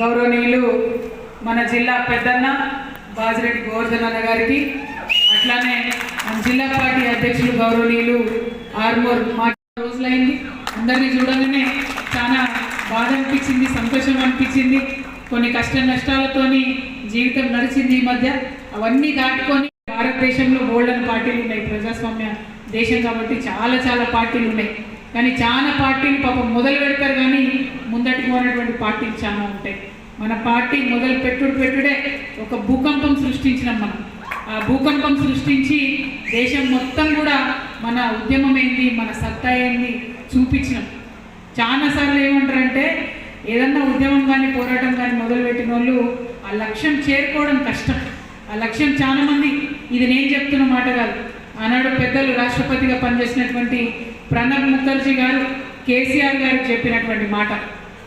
గౌరవనీయులు మన జిల్లా పెద్దన్న బాజిరెడ్డి గోవర్ధన్ అన్న గారికి అట్లానే మన జిల్లా పార్టీ అధ్యక్షులు గౌరవనీయులు ఆర్మూర్ మా రోజులైంది. అందరినీ చూడగానే చాలా బాధ అనిపించింది సంతోషం అనిపించింది. కొన్ని కష్ట నష్టాలతోని జీవితం నడిచింది ఈ మధ్య. అవన్నీ దాటుకొని భారతదేశంలో గోల్డెన్ పార్టీలు ఉన్నాయి. ప్రజాస్వామ్య దేశం కాబట్టి చాలా చాలా పార్టీలు ఉన్నాయి. కానీ చాలా పార్టీలు పాపం మొదలు పెడతారు కానీ ముందటి పోయినటువంటి పార్టీలు చాలా ఉంటాయి. మన పార్టీ మొదలు పెట్టుడు పెట్టుడే ఒక భూకంపం సృష్టించినాం మనం. ఆ భూకంపం సృష్టించి దేశం మొత్తం కూడా మన ఉద్యమం ఏంది మన సత్తా ఏంది చూపించినాం. చాలాసార్లు ఏమంటారంటే ఏదన్నా ఉద్యమం కానీ పోరాటం కానీ మొదలుపెట్టిన వాళ్ళు ఆ లక్ష్యం చేరుకోవడం కష్టం. ఆ లక్ష్యం చాలామంది ఇది నేను చెప్తున్న మాట కాదు. ఆనాడు పెద్దలు రాష్ట్రపతిగా పనిచేసినటువంటి ప్రణబ్ ముఖర్జీ గారు కేసీఆర్ గారికి చెప్పినటువంటి మాట.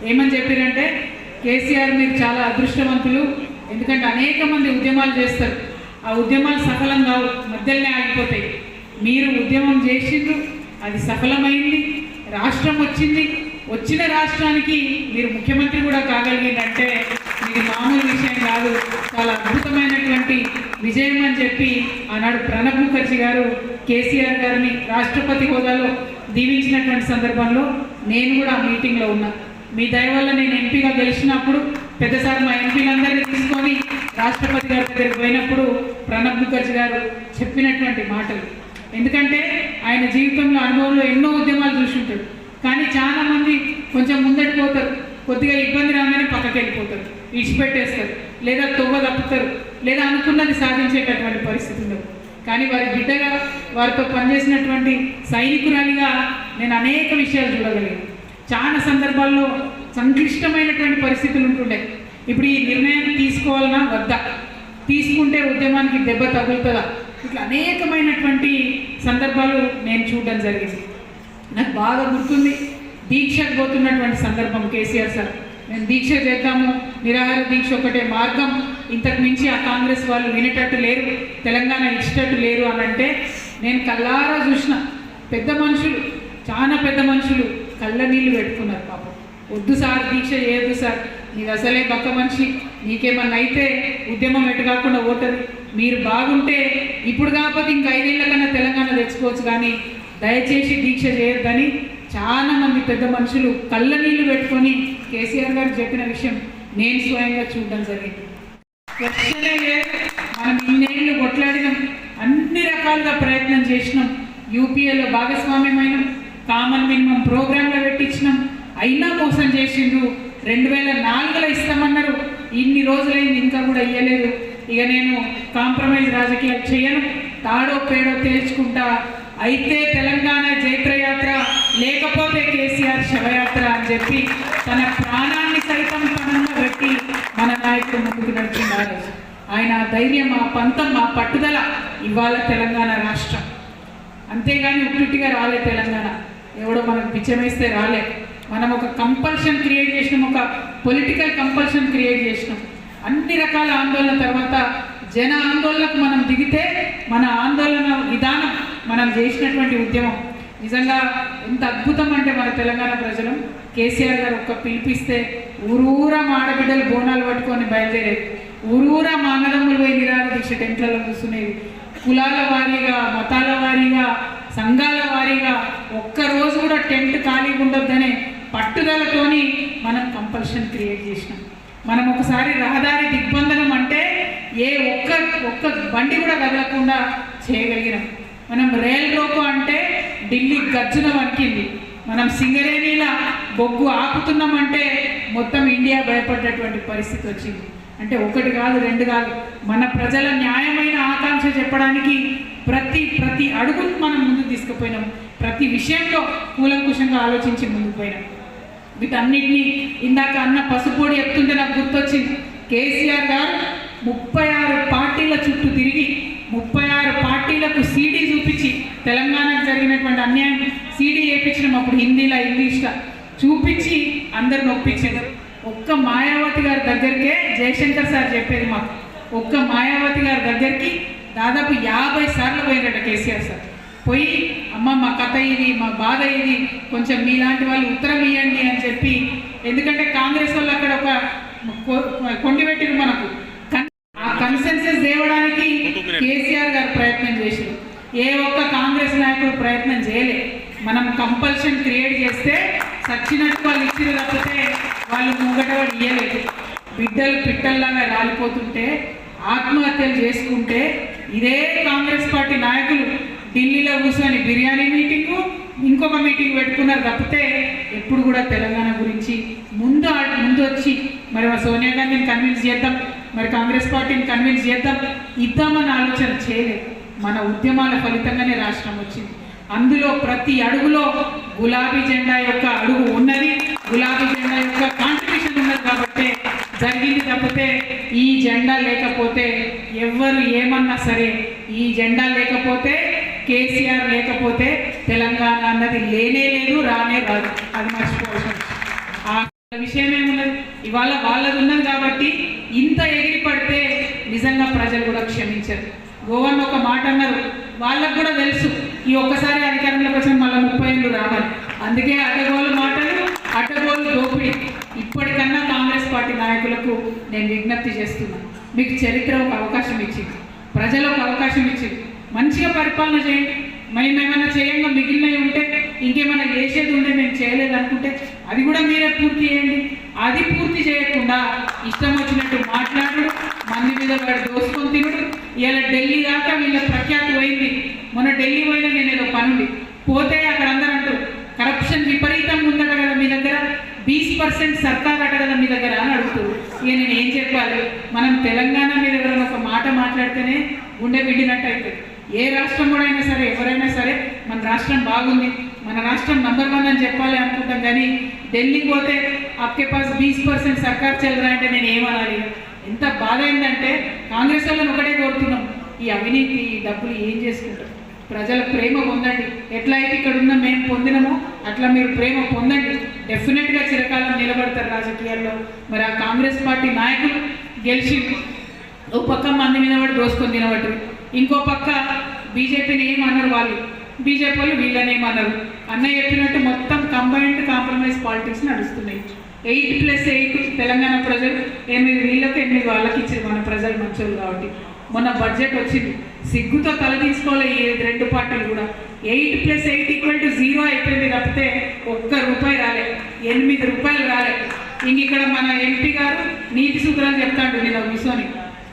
ఏమని చెప్పారంటే కేసీఆర్ మీరు చాలా అదృష్టవంతులు. ఎందుకంటే అనేక మంది ఉద్యమాలు చేస్తారు. ఆ ఉద్యమాలు సఫలం కావు మధ్యలోనే ఆగిపోతాయి. మీరు ఉద్యమం చేసిండ్రు అది సఫలమైంది రాష్ట్రం వచ్చింది. వచ్చిన రాష్ట్రానికి మీరు ముఖ్యమంత్రి కూడా కాగలిగిందంటే ఇది మామూలు విషయం కాదు. చాలా అద్భుతమైనటువంటి విజయం అని చెప్పి ఆనాడు ప్రణబ్ ముఖర్జీ గారు కేసీఆర్ గారిని రాష్ట్రపతి హోదాలో దీవించినటువంటి సందర్భంలో నేను కూడా ఆ మీటింగ్లో ఉన్నా. మీ దయ వల్ల నేను ఎంపీగా గెలిచినప్పుడు పెద్దసారి మా ఎంపీలందరినీ తీసుకొని రాష్ట్రపతి గారి దగ్గరికి పోయినప్పుడు ప్రణబ్ ముఖర్జీ గారు చెప్పినటువంటి మాటలు. ఎందుకంటే ఆయన జీవితంలో అనుభవంలో ఎన్నో ఉద్యమాలు చూసి కానీ చాలామంది కొంచెం ముందటి పోతారు. కొద్దిగా ఇబ్బంది రాగానే పక్కకి వెళ్ళిపోతారు. విడిచిపెట్టేస్తారు. లేదా తొవ్వ తప్పుతారు. లేదా అనుకున్నది సాధించేటటువంటి పరిస్థితి ఉండదు. కానీ వారి బిడ్డగా వారితో పనిచేసినటువంటి సైనికురాలిగా నేను అనేక విషయాలు చూడగలిగాను. చాలా సందర్భాల్లో సంక్లిష్టమైనటువంటి పరిస్థితులు ఉంటుండే. ఇప్పుడు ఈ నిర్ణయం తీసుకోవాలన్నా వద్దా? తీసుకుంటే ఉద్యమానికి దెబ్బ తగులుతుందా? ఇట్లా అనేకమైనటువంటి సందర్భాలు నేను చూడడం జరిగింది. నాకు బాగా గుర్తుంది దీక్షకు పోతున్నటువంటి సందర్భం కేసీఆర్ సార్. మేము దీక్ష చేద్దాము నిరాహార దీక్ష ఒకటే మార్గం. ఇంతకు మించి ఆ కాంగ్రెస్ వాళ్ళు వినేటట్టు లేరు తెలంగాణ ఇచ్చేటట్టు లేరు అని అంటే నేను కల్లారా చూసిన. పెద్ద మనుషులు చాలా పెద్ద మనుషులు. కళ్ళ నీళ్ళు పెట్టుకున్నారు పాపం. వద్దు సార్ దీక్ష చేయొద్దు సార్. నీది అసలే పక్క మనిషి. నీకేమన్నా అయితే ఉద్యమం ఎటు కాకుండా పోతుంది. మీరు బాగుంటే ఇప్పుడు కాకపోతే ఇంక ఐదేళ్ళ కన్నా తెలంగాణ తెచ్చుకోవచ్చు కానీ దయచేసి దీక్ష చేయొద్దని చాలా మంది పెద్ద మనుషులు కళ్ళ నీళ్ళు పెట్టుకొని కేసీఆర్ గారు చెప్పిన విషయం నేను స్వయంగా చూడడం జరిగింది. లేదు. మనం ఇన్నేళ్ళు కొట్లాడినాం. అన్ని రకాలుగా ప్రయత్నం చేసినాం. యూపీఏలో భాగస్వామ్యమైనాం. కామన్ మినిమం ప్రోగ్రాంలో పెట్టించినాం. అయినా మోసం చేసిండ్రు. రెండు వేల నాలుగులో ఇస్తామన్నారు. ఇన్ని రోజులైంది ఇంకా కూడా ఇయ్యలేదు. ఇక నేను కాంప్రమైజ్ రాజకీయాలు చేయను. తాడో పేడో తేల్చుకుంటా. అయితే తెలంగాణ జైత్రయాత్ర లేకపోతే కేసీఆర్ శవయాత్ర అని చెప్పి తన ప్రాణాన్ని సైతం పణంగా పెట్టి మన నాయకుడు ముందుకు నడిచినారు ఆయన ధైర్యం ఆ పంతం ఆ పట్టుదల ఇవాళ తెలంగాణ రాష్ట్రం. అంతేగాని ఉట్టుట్టిగా రాలే తెలంగాణ. ఎవడో మనకు పిచ్చమేస్తే రాలే. మనం ఒక కంపల్షన్ క్రియేట్ చేసినాం ఒక పొలిటికల్ కంపల్షన్ క్రియేట్ చేసినాం. అన్ని రకాల ఆందోళన తర్వాత జన ఆందోళనకు మనం దిగితే మన ఆందోళన విధానం మనం చేసినటువంటి ఉద్యమం. నిజంగా ఎంత అద్భుతం అంటే మన తెలంగాణ ప్రజలు. కేసీఆర్ గారు ఒక్క పిలిపిస్తే ఊరూరా మా ఆడబిడ్డలు బోనాలు పట్టుకొని బయలుదేరేది. ఊరూరా మా అన్నదమ్ములు పోయి నిరాహార దీక్ష టెంట్లలో కూర్చునేది. కులాల వారీగా మతాల వారీగా సంఘాల వారీగా ఒక్క రోజు కూడా టెంట్ ఖాళీగా ఉండొద్దనే పట్టుదలతోని మనం కంపల్షన్ క్రియేట్ చేసినాం. మనం ఒకసారి రహదారి దిగ్బంధనం అంటే ఏ ఒక్క ఒక్క బండి కూడా కదలకుండా చేయగలిగినాం. మనం రైల్ రోకో అంటే ఢిల్లీ గర్జున వణికింది మనం సింగరేణిలా బొగ్గు ఆపుతున్నామంటే మొత్తం ఇండియా భయపడ్డటువంటి పరిస్థితి వచ్చింది. అంటే ఒకటి కాదు రెండు కాదు. మన ప్రజల న్యాయమైన ఆకాంక్ష చెప్పడానికి ప్రతి ప్రతి అడుగు మనం ముందుకు తీసుకుపోయినాం. ప్రతి విషయంలో కూలంకుషంగా ఆలోచించి ముందుకు పోయినాం. వీటన్నిటినీ ఇందాక అన్న పసుపొడి చెప్తుంటే నాకు గుర్తొచ్చింది. కేసీఆర్ గారు ముప్పై ఆరు పార్టీల చుట్టూ తిరిగి ముప్పై ఆరు పార్టీలకు సీడీ చూపించి తెలంగాణకు జరిగినటువంటి అన్యాయం సీడీ చేయించడం అప్పుడు హిందీలో ఇంగ్లీష్లో చూపించి అందరు నొప్పించారు ఒక్క మాయావతి గారి దగ్గరికే జయశంకర్ సార్ చెప్పేది మాకు. ఒక్క మాయావతి గారి దగ్గరికి దాదాపు యాభై సార్లు పోయినట కేసీఆర్ సార్. పోయి అమ్మ మా కథ ఇది మా బాధ ఇది కొంచెం మీలాంటి వాళ్ళు ఉత్తరం ఇవ్వండి అని చెప్పి ఎందుకంటే కాంగ్రెస్ వాళ్ళు అక్కడ కొ- కొండి పెట్టిరు మనకు. కన్- ఆ కన్సెన్సెస్ తేవడానికి కేసీఆర్ గారు ప్రయత్నం చేశారు ఏ ఒక్క కాంగ్రెస్ నాయకుడు ప్రయత్నం చేయలే. మనం కంపల్షన్ క్రియేట్ చేస్తే సచ్చినట్టు వాళ్ళు ఇచ్చిన తప్పితే వాళ్ళు ముంగట ఇయ్యలేదు బిడ్డలు పిట్టల్లాగా రాలిపోతుంటే ఆత్మహత్యలు చేసుకుంటే ఇదే కాంగ్రెస్ పార్టీ నాయకులు ఢిల్లీలో కూర్చొని బిర్యానీ మీటింగు ఇంకొక మీటింగ్ పెట్టుకున్నారు. తప్పితే ఎప్పుడు కూడా తెలంగాణ గురించి ముందు ముందు వచ్చి మరి మా సోనియా గాంధీని కన్విన్స్ చేద్దాం మరి కాంగ్రెస్ పార్టీని కన్విన్స్ చేద్దాం. ఇద్దామన్న ఆలోచన చేయలేదు. మన ఉద్యమాల ఫలితంగానే రాష్ట్రం వచ్చింది. అందులో ప్రతి అడుగులో గులాబీ జెండా యొక్క అడుగు ఉన్నది. గులాబీ జెండా యొక్క కాంట్రిబ్యూషన్ కాబట్టి జరిగింది తప్పితే ఈ జెండా లేకపోతే ఎవ్వరు ఏమన్నా సరే ఈ జెండా లేకపోతే కేసీఆర్ లేకపోతే తెలంగాణ అన్నది లేనే లేదు రానే రాదు. అది మర్చిపోవచ్చు ఆ విషయం ఏమున్నది ఇవాళ వాళ్ళది ఉన్నది కాబట్టి ఇంత ఎగిరి పడితే నిజంగా ప్రజలు కూడా క్షమించరు. గోవన్ ఒక మాట అన్నారు. వాళ్ళకు కూడా తెలుసు. ఈ ఒక్కసారి అధికారంలోకి వచ్చిన మళ్ళీ ముప్పై ఏళ్ళు రావాలి. అందుకే అడ్డగోలు మాటలు అడ్డగోలు దోపిడీ. ఇప్పటికన్నా కాంగ్రెస్ పార్టీ నాయకులకు నేను విజ్ఞప్తి చేస్తున్నాను మీకు చరిత్ర ఒక అవకాశం ఇచ్చింది. ప్రజలు ఒక అవకాశం ఇచ్చింది. మంచిగా పరిపాలన చేయండి. మేము ఏమైనా చేయంగా మిగిలినవి ఉంటే ఇంకేమైనా చేసేది ఉంటే మేము చేయలేదు అనుకుంటే అది కూడా మీరే పూర్తి చేయండి. అది పూర్తి చేయకుండా ఇష్టం వచ్చినట్టు మాట్లాడు మంది మీద వాడు దోసుకొని తినడు. ఇలా ఢిల్లీ దాకా వీళ్ళ ప్రఖ్యాతి పోయింది. మొన్న ఢిల్లీ పోయినా నేను ఏదో పనుండి పోతే అక్కడ అందరూ అంటారు కరప్షన్ విపరీతంగా ఉందట కదా మీ దగ్గర బీస్ పర్సెంట్ సర్కార్ అట మీ దగ్గర అని అడుగుతూ ఇక నేను ఏం చెప్పాలి? మనం తెలంగాణ మీద ఎవరైనా ఒక మాట మాట్లాడితేనే గుండె విడినట్టు అవుతుంది ఏ రాష్ట్రం కూడా అయినా సరే ఎవరైనా సరే మన రాష్ట్రం బాగుంది మన రాష్ట్రం నంబర్ వన్ అని చెప్పాలి అనుకుంటాం కానీ ఢిల్లీకి పోతే అప్కే పాస్ బీస్ పర్సెంట్ సర్కార్ చెల్లరా అంటే నేను ఏమనాలి? ఎంత బాధ ఏంటంటే కాంగ్రెస్ వాళ్ళని ఒకటే కోరుతున్నాం ఈ అవినీతి ఈ డబ్బులు ఏం చేసుకుంటారు ప్రజల ప్రేమ పొందండి. ఎట్లా అయితే ఇక్కడ ఉన్న మేము పొందినమో అట్లా మీరు ప్రేమ పొందండి. డెఫినెట్గా చిరకాలం నిలబడతారు రాజకీయాల్లో. మరి ఆ కాంగ్రెస్ పార్టీ నాయకులు గెలిచి ఓ పక్క మంది మీద పడి దోసుకొని తినబట్టి ఇంకో పక్క బీజేపీని ఏమన్నారు వాళ్ళు. బీజేపీ వాళ్ళు వీళ్ళనేమన్నారు అన్న అన్నయ్య చెప్పినట్టు మొత్తం కంబైన్డ్ కాంప్రమైజ్ పాలిటిక్స్ నడుస్తున్నాయి. ఎయిట్ ప్లస్ ఎయిట్ తెలంగాణ ప్రజలు ఎనిమిది వీళ్ళకి ఎనిమిది వాళ్ళకి ఇచ్చారు మన ప్రజలు మంచోళ్ళు కాబట్టి. మొన్న బడ్జెట్ వచ్చింది. సిగ్గుతో తల తీసుకోవాలి ఈ రెండు పార్టీలు కూడా. Eight plus eight equal to zero అయిపోయింది తప్పితే ఒక్క రూపాయి రాలే ఎనిమిది రూపాయలు రాలే. ఇంక ఇక్కడ మన ఎంపీ గారు నీతి సూత్రాలు చెప్తాడు నేను కూర్చొని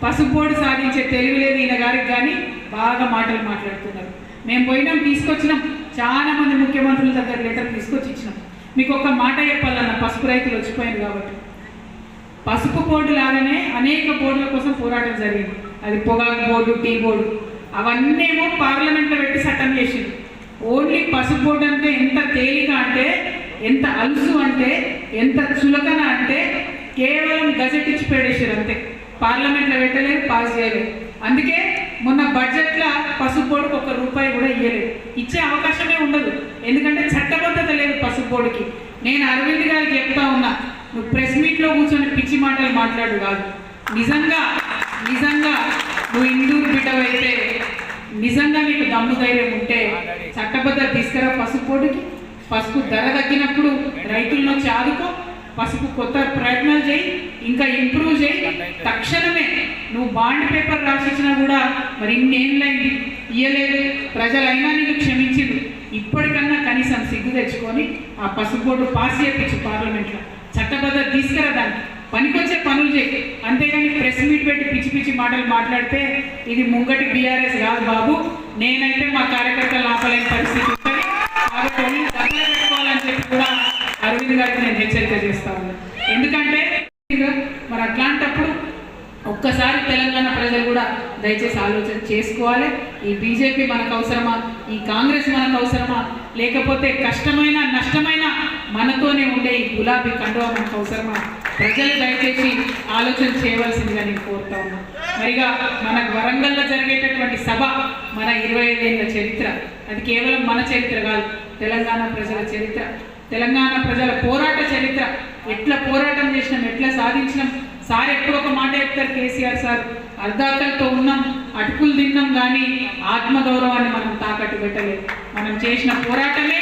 పసుపోడు సాధించే తెలివి లేదు ఈయన గారికి కానీ బాగా మాటలు మాట్లాడుతున్నారు. మేము పోయినాం తీసుకొచ్చినాం. చాలా మంది ముఖ్యమంత్రుల దగ్గర లెటర్ తీసుకొచ్చి ఇచ్చినాం. మీకు ఒక మాట చెప్పాలన్న పసుపు రైతులు వచ్చిపోయారు కాబట్టి. పసుపు బోర్డు లాగానే అనేక బోర్డుల కోసం పోరాటం జరిగింది. అది పొగాకు బోర్డు టీ బోర్డు. అవన్నీ ఏమో పార్లమెంట్లో పెట్టి చట్టం చేసింది ఓన్లీ పసుపు అంటే ఎంత తేలిక అంటే ఎంత అలుసు అంటే ఎంత చులకన అంటే కేవలం గజెట్ ఇచ్చి పెడేసారు అంతే. పార్లమెంట్లో పెట్టలేదు పాస్ చేయలేదు. అందుకే మొన్న బడ్జెట్లో పసుపు ఒక రూపాయి కూడా ఇవ్వలేదు ఇచ్చే అవకాశమే ఉండదు. ఎందుకంటే చట్టబద్ధత లేదు పసుపు బోర్డుకి నేను అరవింద్ గారికి చెప్తా ఉన్నా నువ్వు ప్రెస్ మీట్లో కూర్చొని పిచ్చి మాటలు మాట్లాడు కాదు. నిజంగా నిజంగా నువ్వు ఇందూరు బిడ్డవైతే నిజంగా నీకు దమ్ము ధైర్యం ఉంటే చట్టబద్ధత తీసుకురా పసుపు బోర్డుకి పసుపు ధర తగ్గినప్పుడు రైతులను చాదుకో. పసుపు కొత్త ప్రయత్నాలు చేయి. ఇంకా ఇంప్రూవ్ చేయి. తక్షణమే నువ్వు బాండ్ పేపర్ రాసిచ్చినా కూడా మరి ఇన్నేళ్ళైంది ఇయ్యలేదు. ప్రజలైనా నీకు క్షమించిండు ఇప్పటికన్నా కనీసం సిగ్గు తెచ్చుకొని ఆ పసుపు బోర్డు పాస్ చేయించు పార్లమెంట్లో. చట్టబద్ధత తీసుకురా దాన్ని పనికొచ్చే పనులు చేయి. అంతేగాని ప్రెస్ మీట్ పెట్టి పిచ్చి పిచ్చి మాటలు మాట్లాడితే ఇది ముంగటి బీఆర్ఎస్ కాదు బాబు. నేనైతే మా కార్యకర్తలు ఆపలేని పరిస్థితి ఉంటుంది. కాబట్టి పెట్టుకోవాలని చెప్పి కూడా అరవింద్ గారికి నేను హెచ్చరిక చేస్తా ఉన్నాను ఎందుకంటే మరి అట్లాంటప్పుడు ఒక్కసారి తెలంగాణ ప్రజలు కూడా దయచేసి ఆలోచన చేసుకోవాలి. ఈ బీజేపీ మనకు అవసరమా? ఈ కాంగ్రెస్ మనకు అవసరమా? లేకపోతే కష్టమైన నష్టమైన మనతోనే ఉండే ఈ గులాబీ కండువా మనకు అవసరమా? ప్రజలు దయచేసి ఆలోచన చేయవలసిందిగా నేను కోరుతా ఉన్నాను మరిగా మన వరంగల్లో జరిగేటటువంటి సభ మన ఇరవై ఐదేళ్ళ చరిత్ర. అది కేవలం మన చరిత్ర కాదు తెలంగాణ ప్రజల చరిత్ర. తెలంగాణ ప్రజల పోరాట చరిత్ర. ఎట్లా పోరాటం చేసినాం ఎట్లా సాధించినాం సార్ ఎప్పుడు ఒక మాట చెప్తారు కేసీఆర్ సార్? అర్ధాకలతో ఉన్నాం అటుకులు తిన్నాం కానీ ఆత్మగౌరవాన్ని మనం తాకట్టు పెట్టలేదు. మనం చేసిన పోరాటమే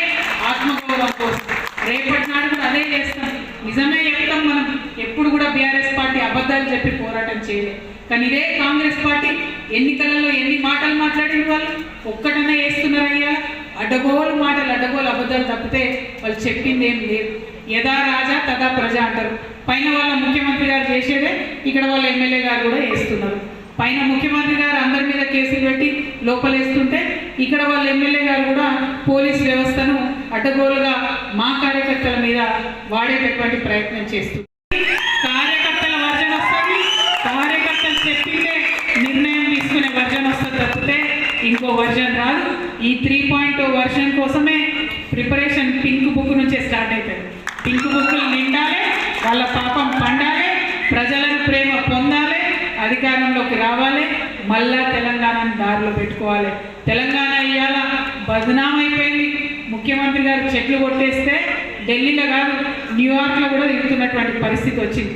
ఆత్మగౌరవం కోసం. రేపటి నాడు కూడా అదే చేస్తాం. నిజమే చెప్తాం మనం. ఎప్పుడు కూడా బీఆర్ఎస్ పార్టీ అబద్ధాలు చెప్పి పోరాటం చేయలేదు కానీ ఇదే కాంగ్రెస్ పార్టీ ఎన్నికలలో ఎన్ని మాటలు మాట్లాడిన వాళ్ళు? ఒక్కటనే వేస్తున్నారయ్యా అడ్డగోలు మాటలు అడ్డగోలు అబద్ధాలు తప్పితే వాళ్ళు చెప్పింది ఏం లేదు. యథా రాజా తదా ప్రజ అంటారు. పైన వాళ్ళ ముఖ్యమంత్రి గారు చేసేదే ఇక్కడ వాళ్ళ ఎమ్మెల్యే గారు కూడా వేస్తున్నారు పైన ముఖ్యమంత్రి గారు అందరి మీద కేసులు పెట్టి లోపలేస్తుంటే ఇక్కడ వాళ్ళ ఎమ్మెల్యే గారు కూడా పోలీస్ వ్యవస్థను అడ్డగోలుగా మా కార్యకర్తల మీద వాడేటటువంటి ప్రయత్నం చేస్తుంది కార్యకర్తల వర్జన వస్తుంది. కార్యకర్తలు చెప్పిందే నిర్ణయం తీసుకునే వర్జన వస్తుంది తప్పితే ఇంకో వర్జన్ రాదు. ఈ త్రీ పాయింట్ వర్షన్ కోసమే ప్రిపరేషన్ పింక్ బుక్ నుంచే స్టార్ట్ అవుతుంది పింక్ బుక్లు నిండాలి వాళ్ళ పాపం పండాలి ప్రజలను ప్రేమ పొందాలి అధికారంలోకి రావాలి మళ్ళా తెలంగాణను దారిలో పెట్టుకోవాలి. తెలంగాణ ఇవాళ బదనామైపోయింది ముఖ్యమంత్రి గారు చెట్లు కొట్టేస్తే ఢిల్లీలో కాదు న్యూయార్క్లో కూడా తిరుగుతున్నటువంటి పరిస్థితి వచ్చింది.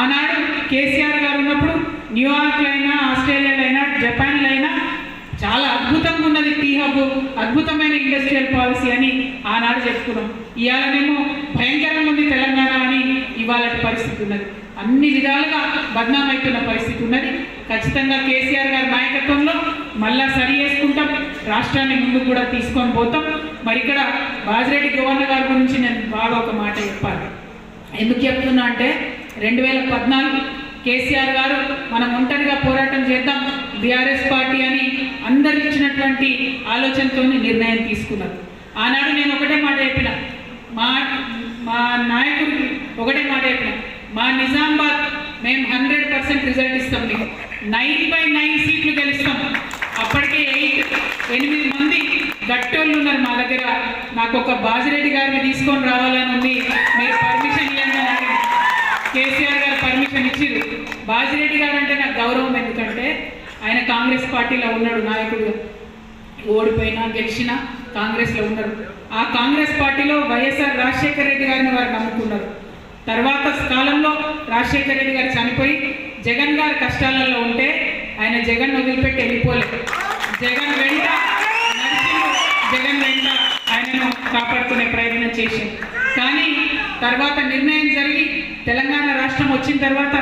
ఆనాడు కేసీఆర్ గారు ఉన్నప్పుడు న్యూయార్క్లో అయినా జపాన్లైనా చాలా అద్భుతంగా ఉన్నది టీ హబ్ అద్భుతమైన ఇండస్ట్రియల్ పాలసీ అని ఆనాడు చెప్పుకున్నాం. ఇవాళనేమో భయంకరంగా ఉంది తెలంగాణ అని ఇవాళ పరిస్థితి ఉన్నది. అన్ని విధాలుగా బద్నామైతున్న పరిస్థితి ఉన్నది. ఖచ్చితంగా కేసీఆర్ గారి నాయకత్వంలో మళ్ళా సరి చేసుకుంటాం. రాష్ట్రాన్ని ముందుకు కూడా తీసుకొని పోతాం. మరి ఇక్కడ బాజిరెడ్డి గవర్నర్ గారి గురించి నేను బాగా ఒక మాట చెప్పాలి. ఎందుకు చెప్తున్నా అంటే రెండు వేల పద్నాలుగు కేసీఆర్ గారు మనం ఒంటరిగా పోరాటం చేద్దాం. బీఆర్ఎస్ పార్టీ అని అందరు ఇచ్చినటువంటి ఆలోచనతో నిర్ణయం తీసుకున్నారు ఆనాడు నేను ఒకటే మాట చెప్పిన. మా మా నాయకుడికి ఒకటే మాట చెప్పిన. మా నిజామాబాద్ మేము హండ్రెడ్ పర్సెంట్ రిజల్ట్ ఇస్తాం మీకు నైన్ బై నైన్ సీట్లు గెలుస్తాం. అప్పటికే ఎయిట్ ఎనిమిది మంది గట్టోళ్ళు ఉన్నారు మా దగ్గర. నాకు ఒక బాజిరెడ్డి గారిని తీసుకొని రావాలని ఉంది. మీరు పర్మిషన్ ఇవ్వండి కేసీఆర్ గారు పర్మిషన్ ఇచ్చిరు బాజిరెడ్డి గారు అంటే నాకు గౌరవం పార్టీలో ఉన్నాడు నాయకుడు. ఓడిపోయినా గెలిచినా కాంగ్రెస్లో ఉన్నారు ఆ కాంగ్రెస్ పార్టీలో వైఎస్ఆర్ రాజశేఖర రెడ్డి గారిని వారు నమ్ముకున్నారు. తర్వాత కాలంలో రాజశేఖర రెడ్డి గారు చనిపోయి జగన్ గారి కష్టాలలో ఉంటే ఆయన జగన్ వదిలిపెట్టి వెళ్ళిపోలేదు. జగన్ వెంట జగన్ వెంట కాపాడుకునే ప్రయత్నం చేసింది కానీ తర్వాత నిర్ణయం జరిగి తెలంగాణ రాష్ట్రం వచ్చిన తర్వాత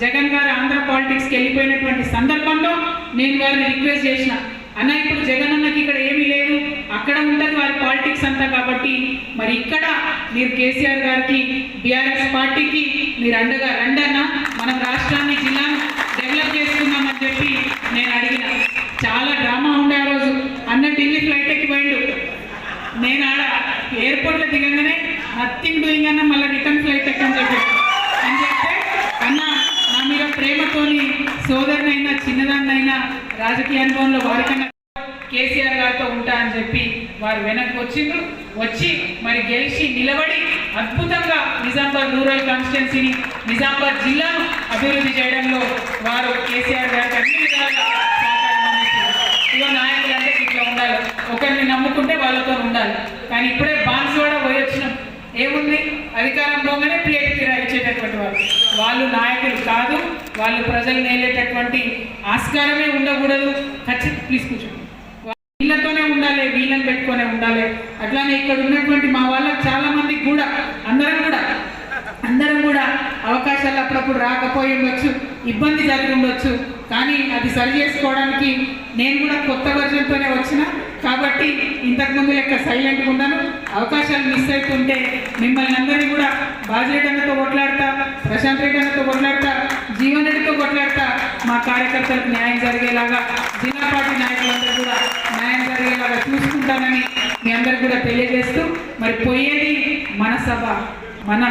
జగన్ గారు ఆంధ్ర పాలిటిక్స్కి వెళ్ళిపోయినటువంటి సందర్భంలో నేను వారిని రిక్వెస్ట్ చేసిన అన్న ఇప్పుడు జగన్ అన్నకి ఇక్కడ ఏమీ లేదు. అక్కడ ఉంటుంది వారి పాలిటిక్స్ అంతా కాబట్టి మరి ఇక్కడ మీరు కేసీఆర్ గారికి బీఆర్ఎస్ పార్టీకి మీరు అండగా రండన్న మనం రాష్ట్రాన్ని జిల్లాను డెవలప్ చేసుకుందామని చెప్పి నేను అడిగిన చాలా డ్రామా ఉండే ఆ రోజు అన్న ఢిల్లీ ఫ్లైట్ ఎక్కి పోయిండు నేను ఆడ ఎయిర్పోర్ట్లో దిగంగానే నథింగ్ డూయింగ్ అన్న మళ్ళీ రిటర్న్ ఫ్లైట్ ఎక్కని చెప్పి అని చెప్తే అన్న నా మీద ప్రేమతోని సోదరునైనా చిన్నదాన్నైనా రాజకీయ అనుభవంలో వారికన్నా కేసీఆర్ గారితో ఉంటా అని చెప్పి వారు వెనక్కి వచ్చిండ్రు. వచ్చి మరి గెలిచి నిలబడి అద్భుతంగా నిజామాబాద్ రూరల్ కాన్స్టిట్యున్సీని నిజామాబాద్ జిల్లాను అభివృద్ధి చేయడంలో వారు కేసీఆర్ గారికి అన్ని విధాలుగా ఇగో నాయకులు అంటే ఇట్లా ఉండాలి. ఒకరిని నమ్ముకుంటే వాళ్ళతో ఉండాలి. కానీ ఇప్పుడే బాన్స్వాడ పోయి వచ్చినాం. ఏముంది? అధికారంలోనే ప్లేట్ కిరాయి ఇచ్చేటటువంటి వాళ్ళు. వాళ్ళు నాయకులు కాదు. వాళ్ళు ప్రజలు నేలేటటువంటి ఆస్కారమే ఉండకూడదు. ఖచ్చితంగా ప్లీజ్ కూర్చోండి వీళ్ళతోనే ఉండాలి వీళ్ళని పెట్టుకొనే ఉండాలి అట్లానే ఇక్కడ ఉన్నటువంటి మా వాళ్ళకి చాలా మందికి కూడా అందరం కూడా అందరం కూడా అప్పటికప్పుడు రాకపోయి ఉండొచ్చు ఇబ్బంది జరిగి ఉండొచ్చు. కానీ అది సరి చేసుకోవడానికి నేను కూడా కొత్త వర్జన్తోనే వచ్చిన. కాబట్టి ఇంతకుముందు లెక్క సైలెంట్గా ఉన్నాను. అవకాశాలు మిస్ అవుతుంటే మిమ్మల్ని అందరినీ కూడా బాజిరెడ్డి అన్నతో కొట్లాడతా ప్రశాంత్ రెడ్డి అన్నతో కొట్లాడతా జీవన్ రెడ్డితో కొట్లాడతా. మా కార్యకర్తలకు న్యాయం జరిగేలాగా జిల్లా పార్టీ నాయకులందరూ కూడా న్యాయం జరిగేలాగా చూసుకుంటానని మీ అందరికి కూడా తెలియజేస్తూ మరి పోయేది మన సభ మన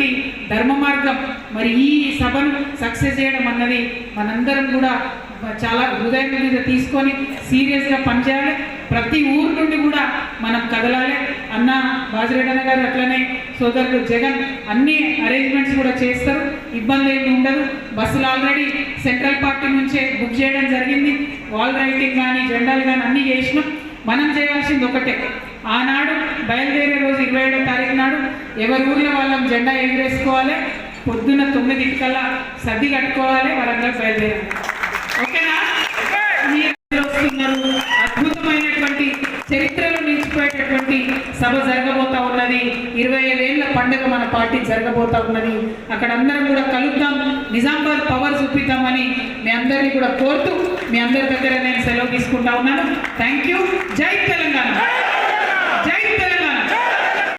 ఎన్నుకున్నటువంటి ధర్మ మార్గం మరి ఈ సభను సక్సెస్ చేయడం అన్నది మనందరం కూడా చాలా హృదయం మీద తీసుకొని సీరియస్గా పనిచేయాలి. ప్రతి ఊరు నుండి కూడా మనం కదలాలి. అన్న బాజిరెడ్డి గారు అట్లనే సోదరుడు జగన్ అన్ని అరేంజ్మెంట్స్ కూడా చేస్తారు. ఇబ్బంది ఏమి ఉండదు. బస్సులు ఆల్రెడీ సెంట్రల్ పార్టీ నుంచే బుక్ చేయడం జరిగింది. వాల్ రైటింగ్ కానీ జెండాలు కానీ అన్నీ చేసినాం. మనం చేయాల్సింది ఒకటే. ఆనాడు బయలుదేరే రోజు ఇరవై ఏడో తారీఖు నాడు ఎవరి ఊర్లో వాళ్ళం జెండా ఎగిరేసుకోవాలి పొద్దున్న తొమ్మిదింటికల్లా సర్ది కట్టుకోవాలి వారందరూ బయలుదేరాలి. ఓకేనా? మీరు వస్తున్నారు. అద్భుతమైనటువంటి చరిత్రలో నిలిచిపోయేటటువంటి సభ జరగబోతా ఉన్నది. ఇరవై ఐదేళ్ళ పండుగ మన పార్టీ జరగబోతా ఉన్నది. అక్కడ అందరం కూడా కలుద్దాం. నిజామాబాద్ పవర్ చూపిద్దామని మీ అందరినీ కూడా కోరుతూ మీ అందరి దగ్గర నేను సెలవు తీసుకుంటా ఉన్నాను. Thank you. జై తెలంగాణ.